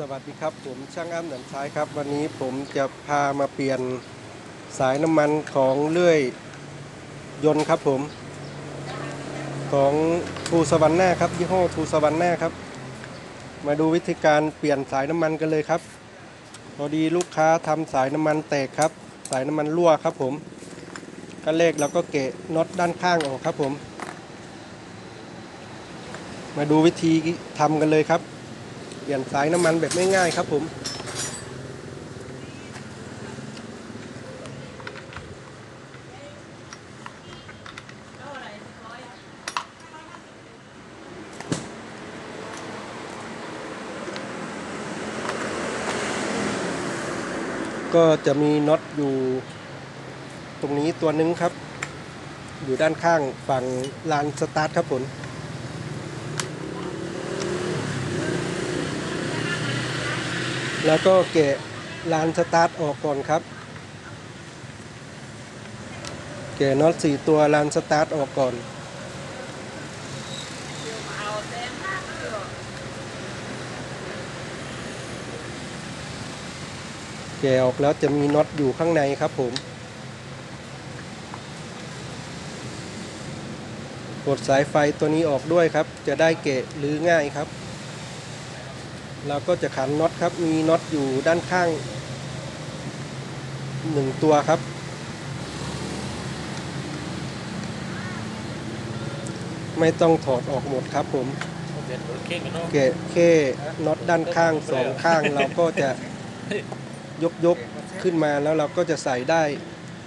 สวัสดีครับ ผมช่างอ้ำหนันซ้ายครับ วันนี้ผมจะพามาเปลี่ยนสายน้ำมันของเลื่อยยนต์ครับผม ของทูสวรรค์หน้าครับยี่ห้อทูสวรรค์หน้าครับ มาดูวิธีการเปลี่ยนสายน้ำมันกันเลยครับ พอดีลูกค้าทำสายน้ำมันแตกครับ สายน้ำมันรั่วครับผมขั้นแรกเราก็เกะน็อตด้านข้างออกครับผม มาดูวิธีทำกันเลยครับ เปลี่ยนสายน้ำมันแบบง่ายๆครับผมก็จะมีน็อตอยู่ตรงนี้ตัวนึงครับ อยู่ด้านข้างฝั่งลานสตาร์ทครับผม แล้วก็แกะลานสตาร์ทออกก่อนครับ แกะน็อตสี่ตัวลานสตาร์ทออกก่อน แกะออกแล้วจะมีน็อตอยู่ข้างในครับผม กดสายไฟตัวนี้ออกด้วยครับ จะได้เกะหรือง่ายครับ เราก็จะขันน็อตครับ มีน็อตอยู่ด้านข้างหนึ่งตัวครับ ไม่ต้องถอดออกหมดครับผมเด็ดรถเข่งกันเนาะแกะแค่น็อตด้านข้างสองข้างเราก็จะยกยกขึ้นมาแล้วเราก็จะใส่ได้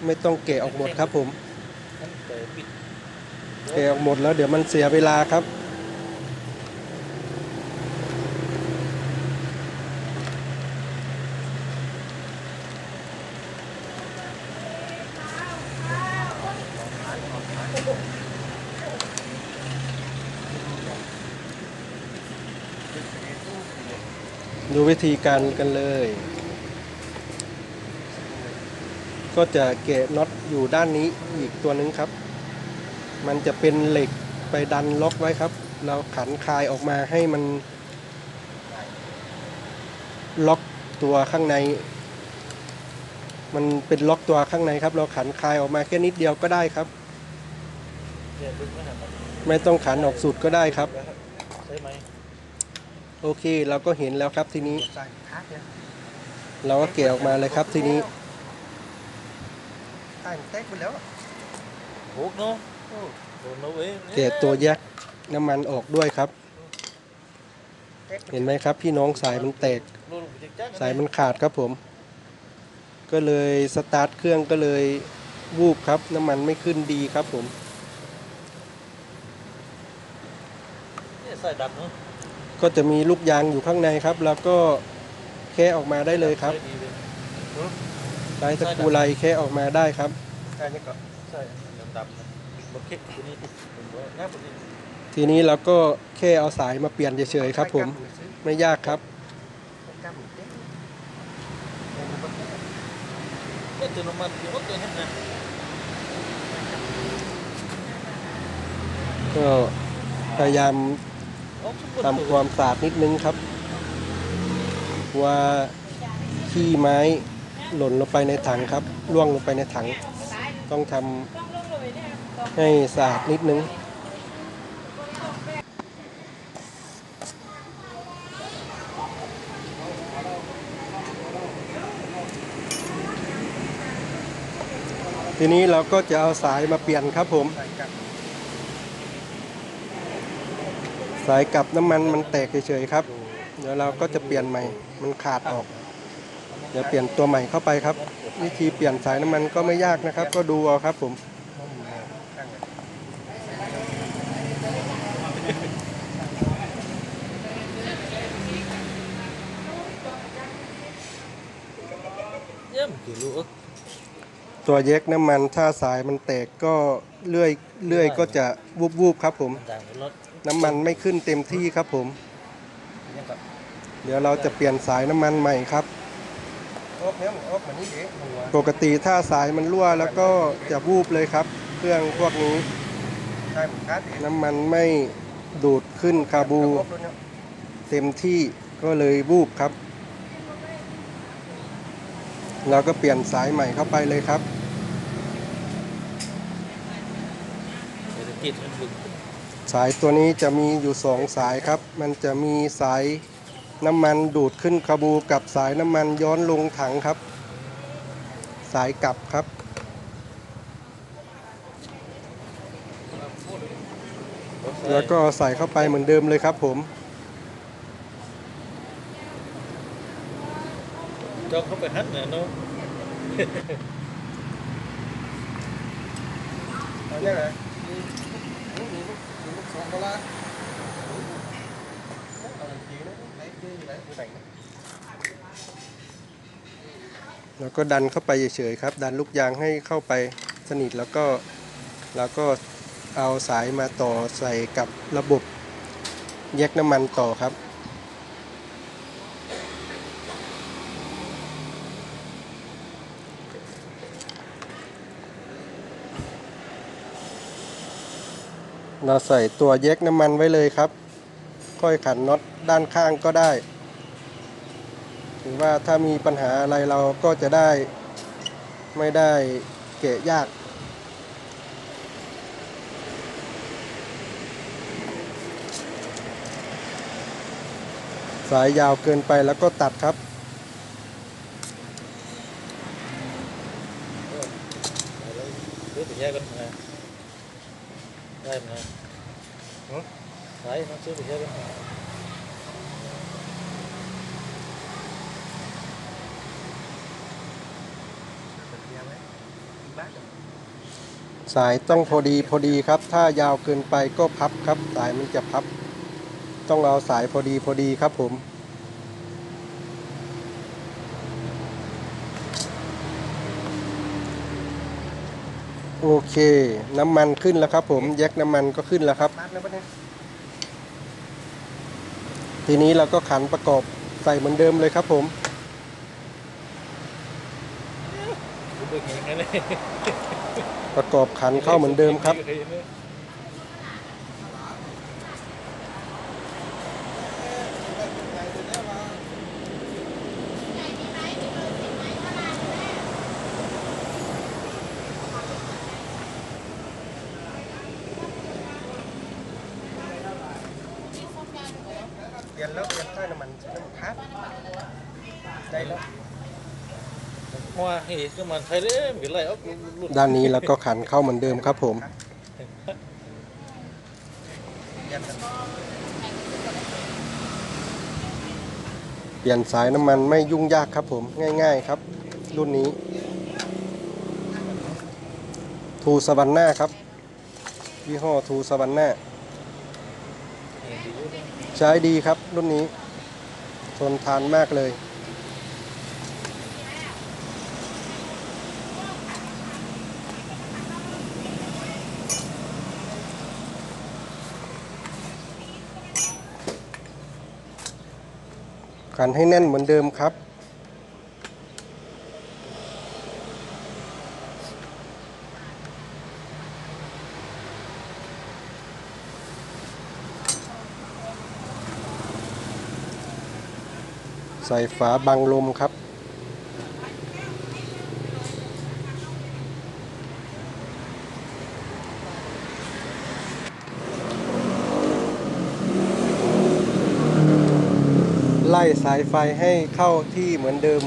ไม่ต้องแกะออกหมดครับผมนั่นเปิดปิดแกะออกหมดแล้วเดี๋ยวมันเสียเวลาครับ ดูวิธีการกันเลย ก็จะแกะน็อตอยู่ด้านนี้อีกตัวหนึงครับ มันจะเป็นเหล็กไปดันล็อกไว้ครับ เราขันคลายออกมาให้มัน ล็อกตัวข้างใน มันเป็นล็อกตัวข้างในครับ เราขันคลายออกมาแค่นิดเดียวก็ได้ครับไม่หันไม่ต้องขันออกสุดก็ได้ครับ ใช่ไหม โอเคเราก็เห็นแล้วครับทีนี้ใส่คัดเนี่ยเราก็เกะออกมาเลยครับทีนี้ใส่เต็กไปแล้วโหกเนาะโดนเราเองเกะตัวแยกน้ำมันออกด้วยครับ เห็นไหมครับ พี่น้องสายมันแตกโดนไปจักสายมันขาดครับผม ก็เลยสตาร์ทเครื่องก็เลยวูบครับ น้ำมันไม่ขึ้นดีครับผมเนี่ยใส่ดับเนาะ ก็จะมีลูกยางอยู่ข้างในครับ แล้วก็แค่ออกมาได้เลยครับใส่ดีเลยใชตะกรูไลแค่ออกมาได้ครับใส่นี่ก็ใช่ดำดำๆนะรถเข่งตัวนี้ทีนี้เราก็แค่เอาสายมาเปลี่ยนเฉยๆครับ ผมไม่ยากครับก็พยายาม ทำความสะอาดนิดนึงครับว่าขี้ไม้หล่นลงไปในถังครับล่วงลงไปในถัง ต้องทำให้สะอาดนิดนึงทีนี้เราก็จะเอาสายมาเปลี่ยนครับผม ใส่กับสายกับน้ำมันมันแตกเฉยๆครับ เดี๋ยวเราก็จะเปลี่ยนใหม่ มันขาดออก เดี๋ยวเปลี่ยนตัวใหม่เข้าไปครับ วิธีเปลี่ยนสายน้ำมันก็ไม่ยากนะครับ ก็ดูเอาครับผมเยี่ยมกี่ลูกตัวแยกน้ำมันถ้าสายมันแตกก็เลื่อยเลื่อยก็จะวูบวูบๆครับผมต่างรถ น้ำมันไม่ขึ้นเต็มที่ครับผมยังกับเดี๋ยวเราจะเปลี่ยนสายน้ำมันใหม่ครับโอ๊กเนี่ยโอ๊กเหมือนนี่เด็กหัวปกติถ้าสายมันรั่วแล้วก็จะวูบเลยครับ เครื่องพวกนี้ใช่เหมือนคัดเองน้ำมันไม่ดูดขึ้นคาบูโอ๊กด้วยเนี่ยเต็มที่เก็เลยวูบครับ เราก็เปลี่ยนสายใหม่เข้าไปเลยครับเศรษฐกิจมันบึก สายตัวนี้จะมีอยู่สองสายครับ มันจะมีสายน้ำมันดูดขึ้นคาบูกับสายน้ำมันย้อนลงถังครับ สายกลับครับ แล้วก็ใส่เข้าไปเหมือนเดิมเลยครับผมเจ้าเข้าไปหันน่ะเนาะเอาเนี่ยนะนี่นี่นี่นี่ลูก สองก็ละเอาหนังจีนนะไหนจีนอยู่ไหนอยู่ไหนนะแล้วก็ดันเข้าไปเฉยๆครับ ดันลูกยางให้เข้าไปสนิทแล้วก็แล้วก็เอาสายมาต่อใส่กับระบบแยกน้ำมันต่อครับ เราใส่ตัวแยกน้ำมันไว้เลยครับ ค่อยขันน็อตด้านข้างก็ได้ถือว่าถ้ามีปัญหาอะไรเราก็จะได้ไม่ได้เกะยากสายยาวเกินไปแล้วก็ตัดครับอไปแยกกันนะได้ไหมนะสายมาซื้อไปแยกกันนะ เดี๋ยวไหมอีกบ้าน สายต้องพอดีพอดีครับ ถ้ายาวเกินไปก็พับครับ สายมันจะพับ ต้องเอาสายพอดีพอดีครับผมโอเค น้ำมันขึ้นแล้วครับ ผมแยกน้ำมันก็ขึ้นแล้วครับ ทีนี้เราก็ขันประกอบใส่เหมือนเดิมเลยครับผม รู้สึกยังไงเลยประกอบขันเข้าเหมือนเดิมครับ เปลี่ยนแล้วเปลี่ยนใต้น้ำมันใช้น้ำมันครับได้แล้ว ว่าเฮ้ยมันไทยเด้มันเป็นไรเอารุ่นด้านนี้เราก็ขันเข้าเหมือนเดิมครับผม เปลี่ยนสายน้ำมันไม่ยุ่งยากครับผมง่ายๆครับ รุ่นนี้ ทูสวรรค์หน้าครับยี่ห้อทูสวรรค์หน้าใช้ดีครับรุ่นนี้ ทนทานมากเลย ขันให้แน่นเหมือนเดิมครับ ใส่ฝาบังลมครับ ล่สายไฟให้เข้าที่เหมือนเดิม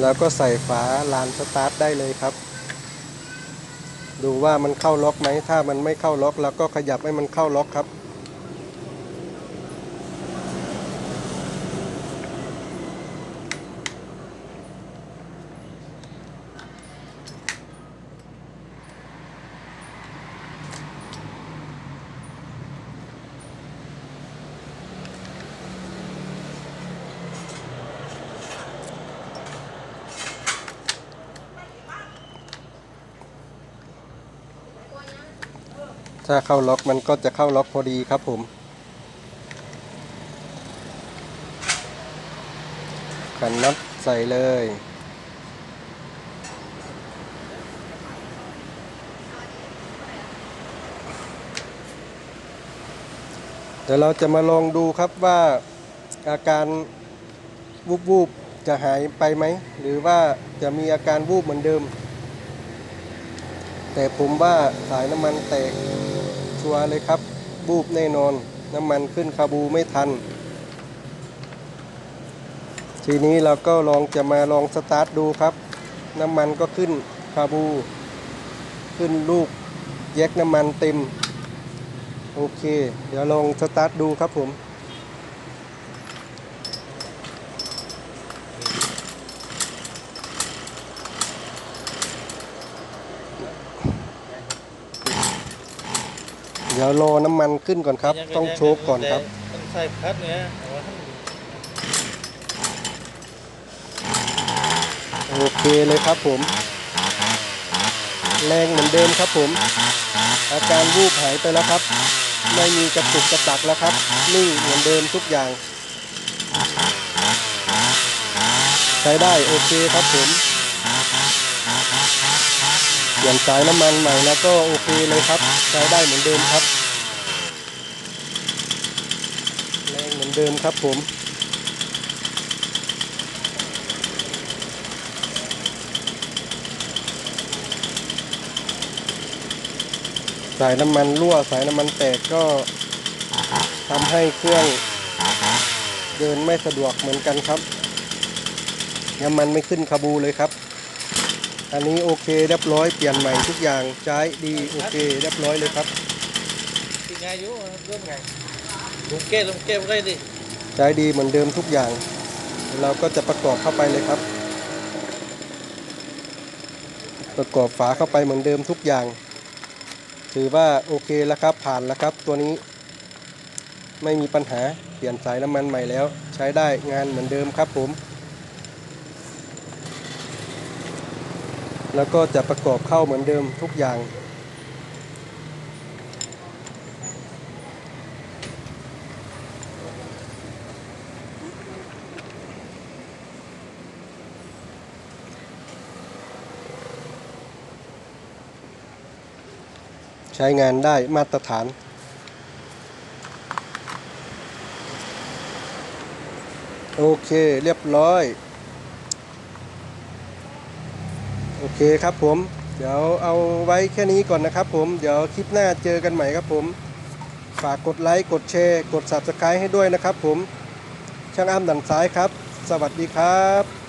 แล้วก็ใส่ฝาลานสตาร์ทได้เลยครับ ดูว่ามันเข้าล็อกไหม ถ้ามันไม่เข้าล็อกเราก็ขยับให้มันเข้าล็อกครับ ถ้าเข้าล็อกมันก็จะเข้าล็อกพอดีครับผม ขันน็อตใส่เลย เดี๋ยวเราจะมาลองดูครับว่าอาการวูบวูบๆจะหายไปไหม หรือว่าจะมีอาการวูบเหมือนเดิม แต่ผมว่าสายน้ำมันแตก ชัวร์เลยครับ บูบแน่นอน น้ำมันขึ้นคาบูไม่ทัน ทีนี้เราก็ลองจะมาลองสตาร์ทดูครับ น้ำมันก็ขึ้นคาบู ขึ้นลูกแยกน้ำมันเต็ม โอเค เดี๋ยวลองสตาร์ทดูครับผม เดี๋ยวรอน้ำมันขึ้นก่อนครับ ต้องโชกก่อนครับ ต้องใส่พัดเนี่ยเอาไว้ให้โอเคเลยครับผม แรงเหมือนเดิมครับผม อาการวูบหายไปแล้วครับ ไม่มีกระตุกกระตักแล้วครับนิ่งเหมือนเดิมทุกอย่าง ใช้ได้โอเคครับผม เปลี่ยนสายน้ำมันใหม่แล้วก็โอเคเลยครับใช้ได้เหมือนเดิมครับแรงเหมือนเดิมครับผมสายน้ำมันรั่วสายน้ำมันแตกก็ทำให้เครื่องเดินไม่สะดวกเหมือนกันครับน้ำมันไม่ขึ้นคาบูเลยครับ อันนี้โอเคเรียบร้อยเปลี่ยนใหม่ทุกอย่างใช้ดีโอเคเรียบร้อยเลยครับกินไงอยู่เรื่องไงลุงเก้ลุงเก้ไว้ดิใช้ดีเหมือนเดิมทุกอย่าง เราก็จะประกอบเข้าไปเลยครับ ประกอบฝาเข้าไปเหมือนเดิมทุกอย่าง ถือว่าโอเคแล้วครับผ่านแล้วครับตัวนี้ ไม่มีปัญหาเปลี่ยนสายน้ำมันใหม่แล้ว ใช้ได้งานเหมือนเดิมครับผม แล้วก็จะประกอบเข้าเหมือนเดิมทุกอย่าง ใช้งานได้มาตรฐานโอเค เรียบร้อย โอเคครับผม เดี๋ยวเอาไว้แค่นี้ก่อนนะครับผม เดี๋ยวคลิปหน้าเจอกันใหม่ครับผม ฝากกดไลค์ กดแชร์ กด Subscribe ให้ด้วยนะครับผม ช่างอ้ำดันซ้ายครับ สวัสดีครับ